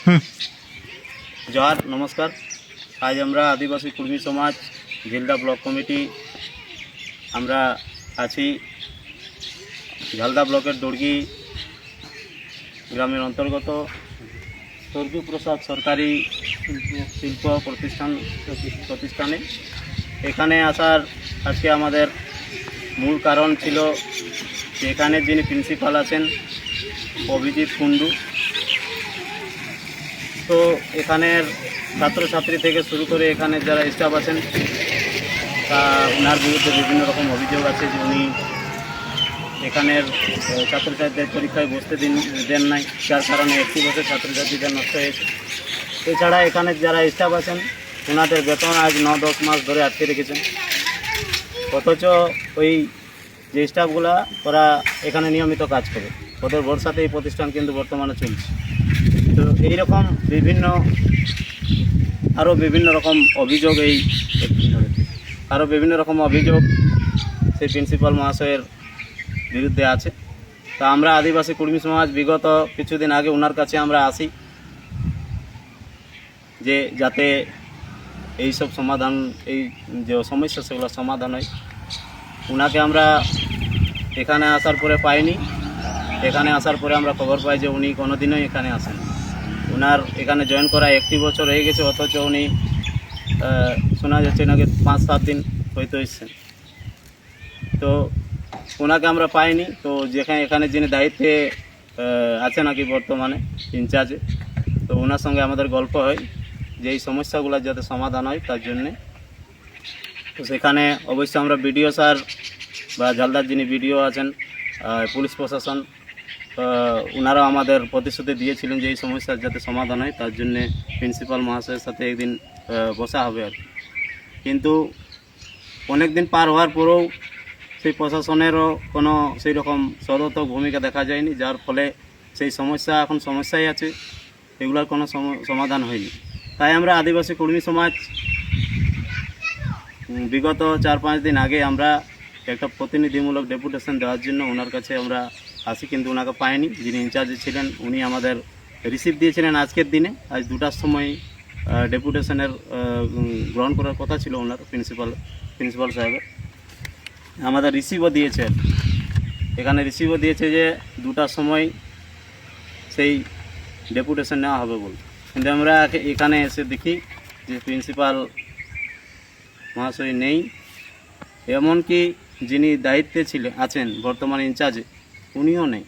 জহার, নমস্কার। আজ আমরা আদিবাসী কর্মী সমাজ, ঝিলদা ব্লক কমিটি, আমরা আছি ঝালদা ব্লকের দর্গি গ্রামের অন্তর্গত। স্বর্গীয় প্রসাদ সরকারি শিল্প প্রতিষ্ঠান, প্রতিষ্ঠানে। এখানে আসার আজকে আমাদের মূল কারণ ছিল যে এখানে যিনি প্রিন্সিপাল আছেন, অভিজিৎ কুণ্ডু। তো এখানের ছাত্রছাত্রী থেকে শুরু করে এখানে যারা স্টাফ আছেন, তা ওনার বিরুদ্ধে বিভিন্ন রকম অভিযোগ আছে যে উনি এখানের ছাত্রছাত্রীদের পরীক্ষায় বসতে দিন, দেন নাই। যার কারণে একটি বছর ছাত্রছাত্রীদের নষ্ট হয়েছে। এছাড়া এখানে যারা স্টাফ আছেন ওনাদের বেতন আজ ন, দশ মাস ধরে আটকে রেখেছেন। অথচ ওই যে স্টাফগুলা ওরা এখানে নিয়মিত কাজ করে। ওদের ভরসাতে এই প্রতিষ্ঠান কিন্তু বর্তমানে চলছে। এইরকম বিভিন্ন আরও বিভিন্ন রকম অভিযোগ এই আরও বিভিন্ন রকম অভিযোগ সেই প্রিন্সিপাল মহাশয়ের বিরুদ্ধে আছে। তা আমরা আদিবাসী কর্মী সমাজ বিগত কিছুদিন আগে ওনার কাছে আমরা আসি যে যাতে এই সব সমাধান, এই যে সমস্যা সেগুলো সমাধান হয়। ওনাকে আমরা এখানে আসার পরে পাইনি। এখানে আসার পরে আমরা খবর পাই যে উনি কোনোদিনই এখানে আসেন ওনার এখানে জয়েন করা একটি বছর হয়ে গেছে, অথচ উনি শোনা যাচ্ছে নাকি পাঁচ, সাত দিন হয়তো এসছেন। তো ওনাকে আমরা পাইনি, তো যেখানে, এখানে যিনি দায়িত্বে আছে নাকি বর্তমানে, ইনচার্জে, তো ওনার সঙ্গে আমাদের গল্প হয়, যে এই সমস্যাগুলো যাতে সমাধান হয় তার জন্যে। তো সেখানে অবশ্যই আমরা বিডিও স্যার বা ঝালদার যিনি বিডিও আছেন পুলিশ প্রশাসন ওনারাও আমাদের প্রতিশ্রুতি দিয়েছিলেন যে এই সমস্যার যাতে সমাধান হয়, তার জন্যে প্রিন্সিপাল মহাশয়ের সাথে একদিন বসা হবে আর। কিন্তু অনেক দিন পার হওয়ার পরেও সেই প্রশাসনেরও কোনো সেই রকম সদর্থক ভূমিকা দেখা যায়নি, যার ফলে সেই সমস্যা এখন সমস্যাই আছে, এগুলোর কোনো সম- সমাধান হয়নি তাই আমরা আদিবাসী কর্মী সমাজ বিগত চার পাঁচ দিন আগে আমরা একটা প্রতিনিধিমূলক ডেপুটেশন দেওয়ার জন্য ওনার কাছে আমরা আসি, কিন্তু ওনাকে পাইনি। যিনি ইনচার্জে ছিলেন, উনি আমাদের রিসিভ দিয়েছিলেন আজকের দিনে। আজ দুটার সময় ডেপুটেশনের গ্রহণ করার কথা ছিল ওনার প্রিন্সিপাল প্রিন্সিপাল সাহেবের। আমাদের রিসিভও দিয়েছে। এখানে রিসিভও দিয়েছে যে দুটার সময় সেই ডেপুটেশন নেওয়া হবে বলে। কিন্তু আমরা এখে- এখানে এসে দেখি যে প্রিন্সিপাল মহাশয় নেই। এমনকি যিনি দায়িত্বে ছিলেন আছেন বর্তমান ইনচার্জে, উনিও নেই।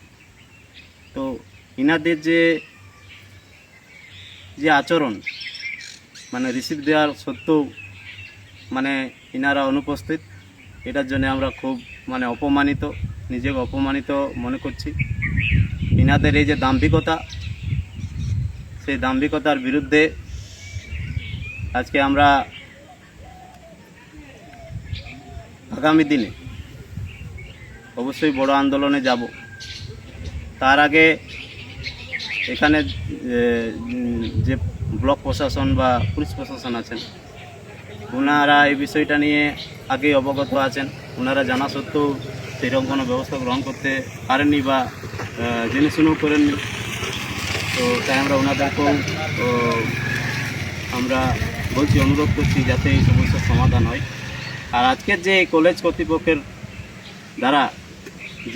তো ইনাদের যে যে আচরণ মানে রিসিভ দেওয়ার সত্ত্বেও মানে ইনারা অনুপস্থিত, এটার জন্য আমরা খুব মানে অপমানিত, নিজেকে অপমানিত মনে করছি। ইনাদের এই যে দাম্ভিকতা, সেই দাম্ভিকতার বিরুদ্ধে আজকে আমরা আগামী দিনে অবশ্যই বড় আন্দোলনে যাব। তার আগে এখানে যে ব্লক প্রশাসন বা পুলিশ প্রশাসন আছেন ওনারা এই বিষয়টা নিয়ে আগেই অবগত আছেন। ওনারা জানা সত্ত্বেও সেরকম কোনো ব্যবস্থা গ্রহণ করতে পারেননি বা জেনে শুনেও করেননি। তো তাই আমরা ওনাদেরকেও আমরা বলছি, অনুরোধ করছি যাতে এই সমস্যার সমাধান হয়। আর আজকের যে কলেজ কর্তৃপক্ষের দ্বারা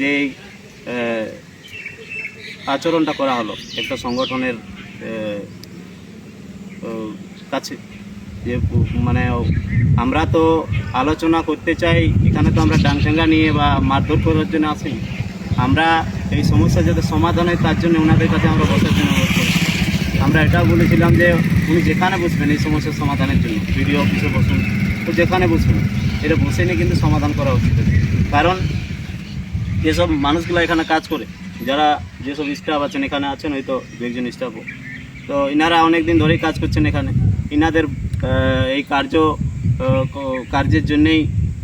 যে আচরণটা করা হলো, একটা সংগঠনের কাছে। যে মানে আমরা তো আলোচনা করতে চাই, এখানে তো আমরা ডাংচাঙ্গা নিয়ে বা মারধর করার জন্য আসি আমরা এই সমস্যা যাতে সমাধান হয়, তার জন্য ওনাদের কাছে আমরা বসার জন্য আমরা এটাও বলেছিলাম যে, উনি যেখানে বসবেন এই সমস্যার সমাধানের জন্য, বিডিও অফিসে বসুন তো যেখানে বসবেন এটা বসে নিয়ে কিন্তু সমাধান করা উচিত। কারণ যেসব মানুষগুলো এখানে কাজ করে, যারা যেসব স্টাফ আছেন এখানে আছেন, হয়তো দু একজন স্টাফও তো ইনারা অনেক দিন ধরেই কাজ করছেন এখানে। ইনাদের এই কার্য কার্যের জন্যেই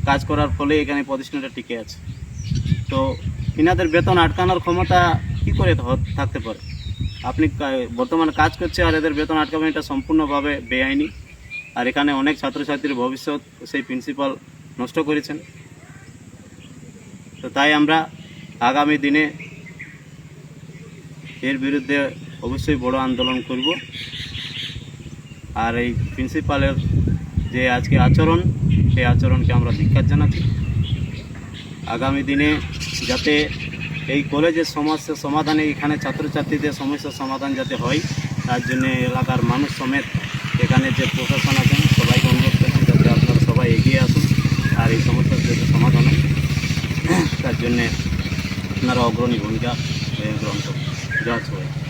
কাজ করার ফলে এখানে প্রতিষ্ঠানটা টিকে আছে। তো ইনাদের বেতন আটকানোর ক্ষমতা কী করে থাকতে পারে? আপনি বর্তমানে কাজ করছে আর এদের বেতন আটকাবেন এটা সম্পূর্ণভাবে বেআইনি। আর এখানে অনেক ছাত্রছাত্রীর ভবিষ্যৎ সেই প্রিন্সিপাল নষ্ট করেছেন। তো তাই আমরা আগামী দিনে এর বিরুদ্ধে অবশ্যই বড় আন্দোলন করব। আর এই প্রিন্সিপালের যে আজকে আচরণ, সেই আচরণকে আমরা ধিক্ষার জানাচ্ছি। আগামী দিনে যাতে এই কলেজের সমস্যা সমাধানে, এখানে ছাত্রছাত্রীদের সমস্যার সমাধান যাতে হয়, তার জন্য এলাকার মানুষ সমেত এখানে যে প্রশাসন আছেন, সবাইকে অনুরোধ করছি যাতে আপনারা সবাই এগিয়ে আসুন আর এই সমস্যার যাতে সমাধান হয় তার জন্যে আপনারা অগ্রণী ভূমিকা গ্রহণ করুন জয়।